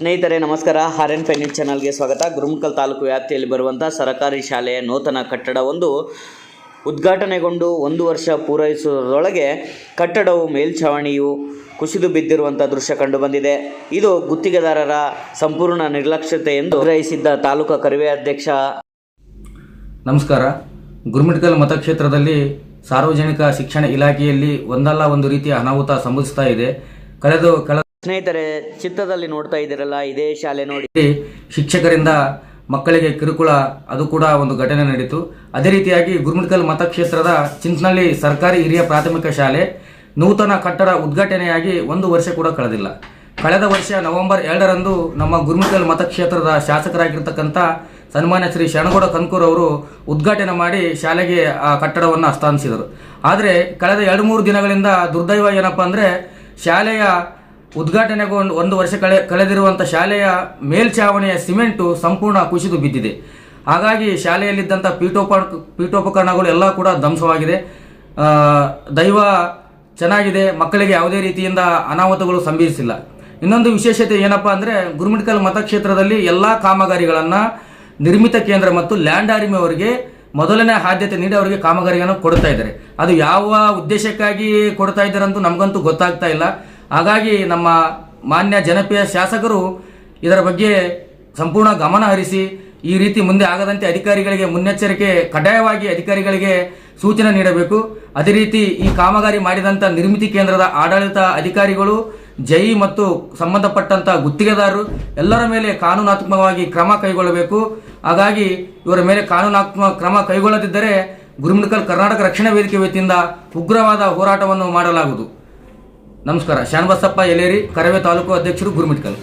ಸ್ನೇಹಿತರೆ, ನಮಸ್ಕಾರ. R N fine news ಚಾನಲ್ಗೆ ಸ್ವಾಗತ. ಗುರುಮಕಲ್ ತಾಲೂಕು ವ್ಯಾಪ್ತಿಯಲ್ಲಿ ಬರುವಂಥ ಸರಕಾರಿ ಶಾಲೆಯ ನೂತನ ಕಟ್ಟಡವೊಂದು ಉದ್ಘಾಟನೆಗೊಂಡು ಒಂದು ವರ್ಷ ಪೂರೈಸುವುದರೊಳಗೆ ಕಟ್ಟಡವು ಮೇಲ್ಛಾವಣಿಯು ಕುಸಿದು ಬಿದ್ದಿರುವಂಥ ದೃಶ್ಯ ಕಂಡುಬಂದಿದೆ. ಇದು ಗುತ್ತಿಗೆದಾರರ ಸಂಪೂರ್ಣ ನಿರ್ಲಕ್ಷ್ಯತೆ ಎಂದು ಗ್ರಹಿಸಿದ್ದ ತಾಲೂಕು ಕರಿವೆ ಅಧ್ಯಕ್ಷ. ನಮಸ್ಕಾರ. ಗುರುಮಿಟ್ಕಲ್ ಮತಕ್ಷೇತ್ರದಲ್ಲಿ ಸಾರ್ವಜನಿಕ ಶಿಕ್ಷಣ ಇಲಾಖೆಯಲ್ಲಿ ಒಂದಲ್ಲ ಒಂದು ರೀತಿಯ ಅನಾಹುತ ಸಂಭವಿಸ್ತಾ ಇದೆ. ಕಳೆದು ಕಳೆದ ಸ್ನೇಹಿತರೆ, ಚಿತ್ರದಲ್ಲಿ ನೋಡ್ತಾ ಇದ್ದೀರಲ್ಲ, ಇದೇ ಶಾಲೆ ನೋಡಿ. ಶಿಕ್ಷಕರಿಂದ ಮಕ್ಕಳಿಗೆ ಕಿರುಕುಳ, ಅದು ಕೂಡ ಒಂದು ಘಟನೆ ನಡೀತು. ಅದೇ ರೀತಿಯಾಗಿ ಗುರುಮಿಟ್ಕಲ್ ಮತಕ್ಷೇತ್ರದ ಚಿಂಚನಹಳ್ಳಿ ಸರ್ಕಾರಿ ಹಿರಿಯ ಪ್ರಾಥಮಿಕ ಶಾಲೆ ನೂತನ ಕಟ್ಟಡ ಉದ್ಘಾಟನೆಯಾಗಿ ಒಂದು ವರ್ಷ ಕೂಡ ಕಳೆದಿಲ್ಲ. ಕಳೆದ ವರ್ಷ ನವೆಂಬರ್ ಎರಡರಂದು ನಮ್ಮ ಗುರುಮಿಟ್ಕಲ್ ಮತಕ್ಷೇತ್ರದ ಶಾಸಕರಾಗಿರ್ತಕ್ಕಂಥ ಸನ್ಮಾನ್ಯ ಶ್ರೀ ಶರಣಗೌಡ ಕನ್ಕೂರ್ ಅವರು ಉದ್ಘಾಟನೆ ಮಾಡಿ ಶಾಲೆಗೆ ಆ ಕಟ್ಟಡವನ್ನು ಹಸ್ತಾಂತರಿಸಿದರು. ಆದರೆ, ಕಳೆದ ಎರಡು ಮೂರು ದಿನಗಳಿಂದ ದುರ್ದೈವ ಏನಪ್ಪ ಅಂದರೆ, ಶಾಲೆಯ ಉದ್ಘಾಟನೆಗೂ ಒಂದು ವರ್ಷ ಕಳೆ ಕಳೆದಿರುವಂಥ ಶಾಲೆಯ ಮೇಲ್ಛಾವಣಿಯ ಸಿಮೆಂಟು ಸಂಪೂರ್ಣ ಕುಸಿದು ಬಿದ್ದಿದೆ. ಹಾಗಾಗಿ ಶಾಲೆಯಲ್ಲಿದ್ದಂಥ ಪೀಠೋಪ ಪೀಠೋಪಕರಣಗಳು ಎಲ್ಲ ಕೂಡ ಧ್ವಂಸವಾಗಿದೆ. ದೈವ ಚೆನ್ನಾಗಿದೆ, ಮಕ್ಕಳಿಗೆ ಯಾವುದೇ ರೀತಿಯಿಂದ ಅನಾಹುತಗಳು ಸಂಭವಿಸಿಲ್ಲ. ಇನ್ನೊಂದು ವಿಶೇಷತೆ ಏನಪ್ಪಾ ಅಂದರೆ ಗುರುಮಿಟ್ಕಲ್ ಮತಕ್ಷೇತ್ರದಲ್ಲಿ ಎಲ್ಲ ಕಾಮಗಾರಿಗಳನ್ನು ನಿರ್ಮಿತ ಕೇಂದ್ರ ಮತ್ತು ಲ್ಯಾಂಡ್ ಆರ್ಮಿ ಅವರಿಗೆ ಮೊದಲನೇ ಆದ್ಯತೆ ನೀಡಿ ಅವರಿಗೆ ಕಾಮಗಾರಿಯನ್ನು ಕೊಡ್ತಾ ಇದ್ದಾರೆ. ಅದು ಯಾವ ಉದ್ದೇಶಕ್ಕಾಗಿ ಕೊಡ್ತಾ ಇದ್ದಾರೆ ಅಂತೂ ನಮಗಂತೂ ಗೊತ್ತಾಗ್ತಾ ಇಲ್ಲ. ಹಾಗಾಗಿ ನಮ್ಮ ಮಾನ್ಯ ಜನಪ್ರಿಯ ಶಾಸಕರು ಇದರ ಬಗ್ಗೆ ಸಂಪೂರ್ಣ ಗಮನ ಹರಿಸಿ ಈ ರೀತಿ ಮುಂದೆ ಆಗದಂತೆ ಅಧಿಕಾರಿಗಳಿಗೆ ಮುನ್ನೆಚ್ಚರಿಕೆ, ಕಡ್ಡಾಯವಾಗಿ ಅಧಿಕಾರಿಗಳಿಗೆ ಸೂಚನೆ ನೀಡಬೇಕು. ಅದೇ ರೀತಿ ಈ ಕಾಮಗಾರಿ ಮಾಡಿದಂಥ ನಿರ್ಮಿತಿ ಕೇಂದ್ರದ ಆಡಳಿತ ಅಧಿಕಾರಿಗಳು, ಜೈ ಮತ್ತು ಸಂಬಂಧಪಟ್ಟಂಥ ಗುತ್ತಿಗೆದಾರರು ಎಲ್ಲರ ಮೇಲೆ ಕಾನೂನಾತ್ಮಕವಾಗಿ ಕ್ರಮ ಕೈಗೊಳ್ಳಬೇಕು. ಹಾಗಾಗಿ ಇವರ ಮೇಲೆ ಕಾನೂನಾತ್ಮಕ ಕ್ರಮ ಕೈಗೊಳ್ಳದಿದ್ದರೆ ಗುರುಮಿಣಕಲ್ ಕರ್ನಾಟಕ ರಕ್ಷಣಾ ವೇದಿಕೆ ವತಿಯಿಂದ ಉಗ್ರವಾದ ಹೋರಾಟವನ್ನು ಮಾಡಲಾಗುವುದು. ನಮಸ್ಕಾರ ಶಾನಬಸಪ್ಪ ಎಲೇರಿ ಕರವೇ ತಾಲೂಕು ಅಧ್ಯಕ್ಷರು ಗುರುಮಿಟ್ಕಲ್